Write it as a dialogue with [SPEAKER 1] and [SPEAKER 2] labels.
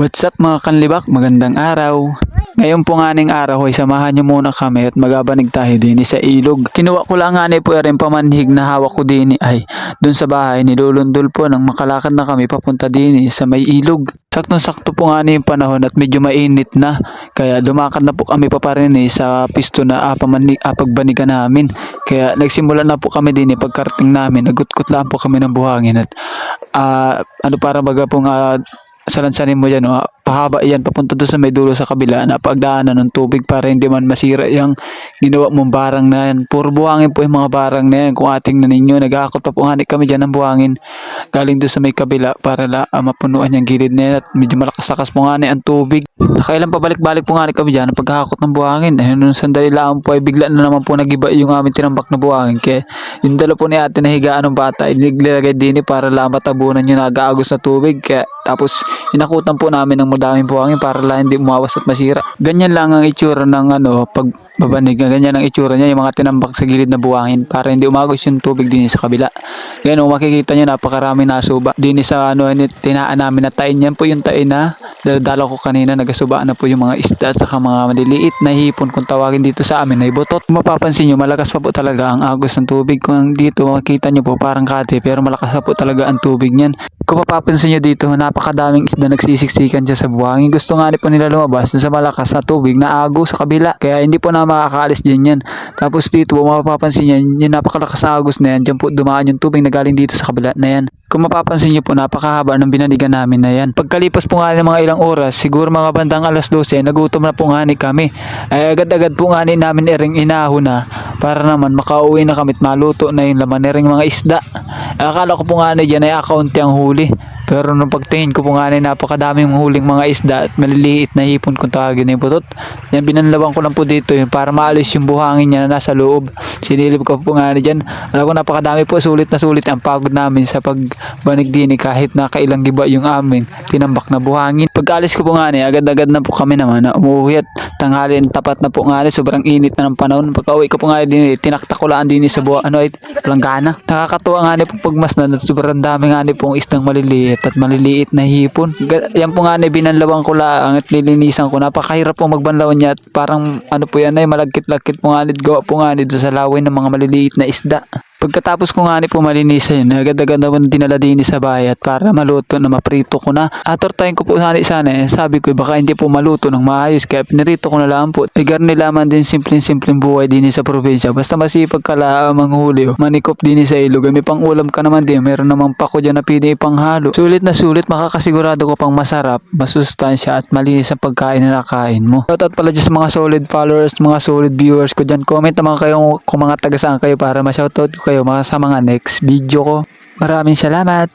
[SPEAKER 1] What's up mga kanlibak? Magandang araw. Ngayon po nga ning araw ay samahan niyo muna kami at magabanig tayo din sa ilog. Kinuha ko lang nga ni po rin pamanhig na hawak ko din ay dun sa bahay nilulundol po nang makalakad na kami papunta din sa may ilog. Saktong sakto po nga yung panahon at medyo mainit na kaya lumakad na po kami pa rin eh, sa pisto na apamanig, apagbanigan namin. Kaya nagsimula na po kami din eh, pagkarating namin nagutkot lang po kami ng buhangin at ah, ano para baga pong ah, salansanin mo yan, oh, pahaba yan, papunta doon sa may dulo sa kabila na pagdaanan ng tubig para hindi man masira yung ginawa mong barang na yan. Puro buhangin po yung mga barang na yan. Kung ating na ninyo, nag-aakot pa po nga kami dyan ng buhangin galing doon sa may kabila para la, ah, mapunuan yung gilid na yan at medyo malakas-lakas po nga ang tubig. Nakailan pabalik-balik po nga kami dyan ng pagkakakot ng buhangin. Ayun, nung sandali lang po ay bigla na naman po nagiba yung aming tinambak na buhangin. Kaya yung dala po ni ate na higaan ng bata, inilagay din eh para lang matabunan yung nag-aagos na tubig. Kaya tapos inakutan po namin ng madaming buhangin para lang hindi umawas at masira. Ganyan lang ang itsura ng ano, pag babanig. Ganyan ang itsura niya, yung mga tinambak sa gilid na buhangin para hindi umagos yung tubig din sa kabila. Ganyan, kung makikita niyo napakarami na suba. Din sa ano, tinaan namin na tain. Yan po yung tain na daladala ko kanina. Nagasuba na po yung mga isda at saka mga maliliit na hipon kung tawagin dito sa amin ay botot. Kung mapapansin niyo, malakas pa po talaga ang agos ng tubig. Kung dito makikita niyo po parang kate pero malakas pa po talaga ang tubig niyan. Kung mapapansin niyo dito, napakadaming isda nagsisiksikan dyan sa buhangin. Gusto nga ni po nila lumabas sa malakas na tubig na agos sa kabila. Kaya hindi po na makakaalis dyan yan. Tapos dito, mapapansin niyo, yung napakalakas na agos na yan, dyan po dumaan yung tubig na galing dito sa kabila na yan. Kung mapapansin niyo po, napakahaba ng binanigan namin na yan. Pagkalipas po nga ng mga ilang oras, siguro mga bandang alas 12, nagutom na po nga ni kami. Ay agad-agad po nga ni namin iring inaho na para naman makauwi na kami at maluto na yung laman na mga isda. Akala ko po nga ni dyan ay akaunti ang huli. Pero nung pagtingin ko po nga ni napakadaming huling mga isda at maliliit na hipon kung tawagin na putot. Yan binanlaban ko lang po dito yun para maalis yung buhangin niya na nasa loob. Sinilip ko po nga ni dyan. Alam ko napakadami po sulit na sulit ang pagod namin sa pagbanig din kahit na kailang giba yung amin tinambak na buhangin. Pagkalis ko po nga ni agad-agad na po kami naman na umuwi at tanghali tapat na po nga ni sobrang init na ng panahon. Pagka-uwi ko po nga din tinaktak ko lang din sa buha ano ay langgana. Nakakatuwa nga ni po pagmasdan at sobrang dami nga ni pong isdang maliliit at maliliit na hipon. Yan po nga ni binanlawang ko lang at nilinisan ko. Napakahirap po magbanlawan niya at parang ano po yan ay malagkit-lagkit po nga ni gawa po nga ni doon sa laway ng mga maliliit na isda. Pagkatapos ko nga ni po malinisan yun, agad-agad naman dinala din sa bahay at para maluto na maprito ko na. Ator tayo ko po sana sana eh, sabi ko eh, baka hindi po maluto ng maayos kaya pinirito ko na lang po. E garnila man din simpleng-simpleng buhay din sa probinsya. Basta masipag ka lang manghuli o manikop din sa ilog. Eh, May pang ulam ka naman din, meron namang pako dyan na pwede ipanghalo. Sulit na sulit, makakasigurado ko pang masarap, masustansya at malinis ang pagkain na nakain mo. Shoutout pala dyan sa mga solid followers, mga solid viewers ko dyan. Comment naman kayo kung mga taga saan kayo para ma-shoutout ko kayo mga sa mga next video ko. Maraming salamat!